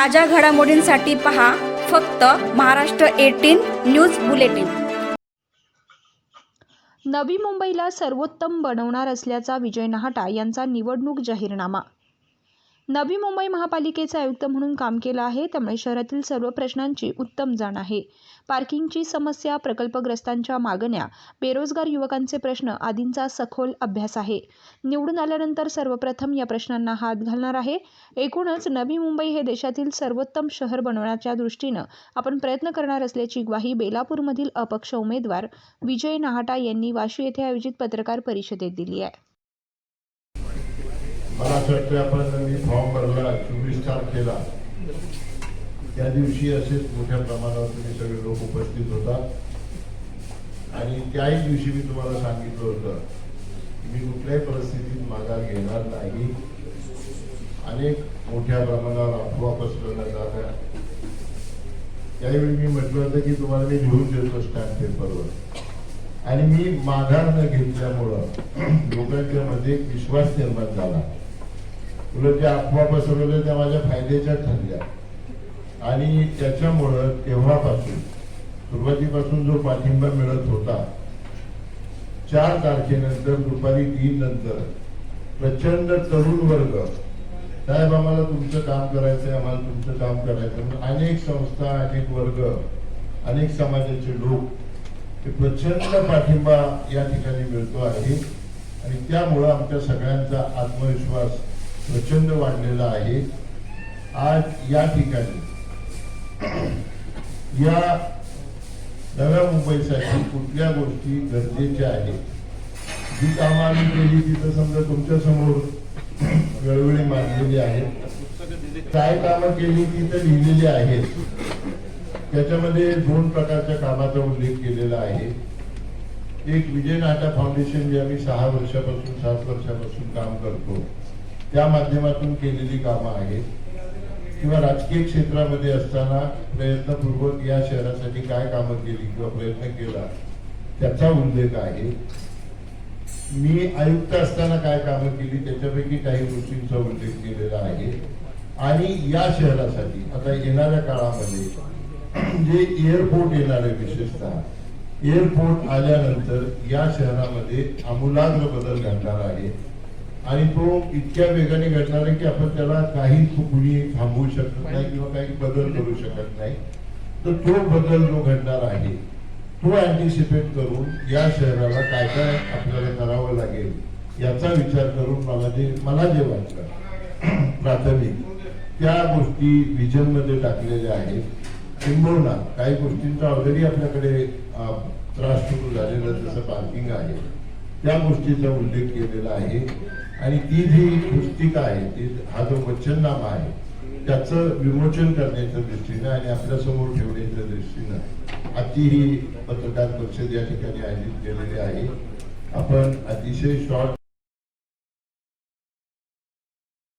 ताज्या घडामोडींसाठी पहा फक्त महाराष्ट्र एटीन न्यूज बुलेटिन. नवी मुंबईला सर्वोत्तम बनवणार असल्याचा विजय नाहटा यांचा निवडणूक जाहीरनामा नवी मुंबई महापालिकेचे आयुक्त म्हणून काम केलं आहे. त्यामुळे शहरातील सर्व प्रश्नांची उत्तम जाण आहे. पार्किंगची समस्या प्रकल्पग्रस्तांच्या मागण्या बेरोजगार युवकांचे प्रश्न आदींचा सखोल अभ्यास आहे. निवडून आल्यानंतर सर्वप्रथम या प्रश्नांना हात घालणार आहे. एकूणच नवी मुंबई हे देशातील सर्वोत्तम शहर बनवण्याच्या दृष्टीनं आपण प्रयत्न करणार असल्याची ग्वाही बेलापूरमधील अपक्ष उमेदवार विजय नाहटा यांनी वाशी येथे आयोजित पत्रकार परिषदेत दिली आहे. मला असं वाटतं आपण मी फॉर्म भरला चोवीस तारखेला त्या दिवशी असेच मोठ्या प्रमाणावर तुम्ही सगळे लोक उपस्थित होता. आणि त्याही दिवशी मी तुम्हाला सांगितलं होतं की मी कुठल्याही परिस्थितीत माघार घेणार नाही. अनेक मोठ्या प्रमाणावर अफवा पसरवल्या आल्या त्यावेळी मी म्हटलं होतं की तुम्हाला मी लिहून देतो स्टॅम्प पेपरवर आणि मी माघार न घेतल्यामुळं लोकांच्या मध्ये विश्वास निर्माण झाला. उलट ज्या अफवा पसरवल्या त्या माझ्या फायद्याच्या ठरल्या. आणि त्याच्यामुळं तेव्हापासून सुरुवातीपासून जो पाठिंबा मिळत होता चार तारखेनंतर दुपारी तीन नंतर प्रचंड तरुण वर्ग साहेब आम्हाला तुमचं काम करायचंय आम्हाला तुमचं काम करायचं अनेक संस्था अनेक वर्ग अनेक समाजाचे लोक ते प्रचंड पाठिंबा या ठिकाणी मिळतो आहे. आणि त्यामुळं आमच्या सगळ्यांचा आत्मविश्वास प्रचंड वाढलेला आहे. आज या ठिकाणी या नव्या मुंबईसाठी कुठल्या गोष्टी गरजेच्या आहेत? जी कामं आम्ही केली तिथं समजा तुमच्यासमोर वेळोवेळी मांडलेली आहेत. काय कामं केली ती तर लिहिलेली आहेत. त्याच्यामध्ये दोन प्रकारच्या कामाचा उल्लेख केलेला आहे. एक विजय नाटा फाउंडेशन जे आम्ही सहा वर्षापासून सात वर्षापासून काम करतो. त्या माध्यमातून केलेली कामं आहेत. किंवा राजकीय क्षेत्रामध्ये असताना प्रयत्नपूर्वक या शहरासाठी काय कामं केली किंवा प्रयत्न केला त्याचा उल्लेख आहे. मी आयुक्त असताना काय कामं केली त्याच्यापैकी काही गोष्टींचा उल्लेख केलेला आहे. आणि या शहरासाठी आता येणाऱ्या काळामध्ये जे एअरपोर्ट येणार आहे विशेषतः एअरपोर्ट आल्यानंतर या शहरामध्ये आमूलाग्र बदल घडणार आहे. आणि तो इतक्या वेगाने घडणार आहे की आपण त्याला काही कुणी थांबवू शकत नाही किंवा काही बदल करू शकत नाही. तर तो बदल जो घडणार आहे तो अँटिसिपेट करून या शहराला काय काय आपल्याला करावं लागेल याचा विचार करून मला जे मला जे वाटतं प्राथमिक त्या गोष्टी विजनमध्ये टाकलेल्या आहेत. किंबहुना काही गोष्टींचा ऑलरेडी आपल्याकडे त्रास सुरू झालेला जसं पार्किंग आहे. त्या गोष्टीचा उल्लेख केलेला आहे. आणि ती जी पुस्तिका आहे ती हा जो वचननामा आहे त्याचं विमोचन करण्याच्या दृष्टीनं आणि आपल्यासमोर ठेवण्याच्या दृष्टीनं अति ही पत्रकार परिषद या ठिकाणी आयोजित केलेली आहे. आपण अतिशय शॉर्ट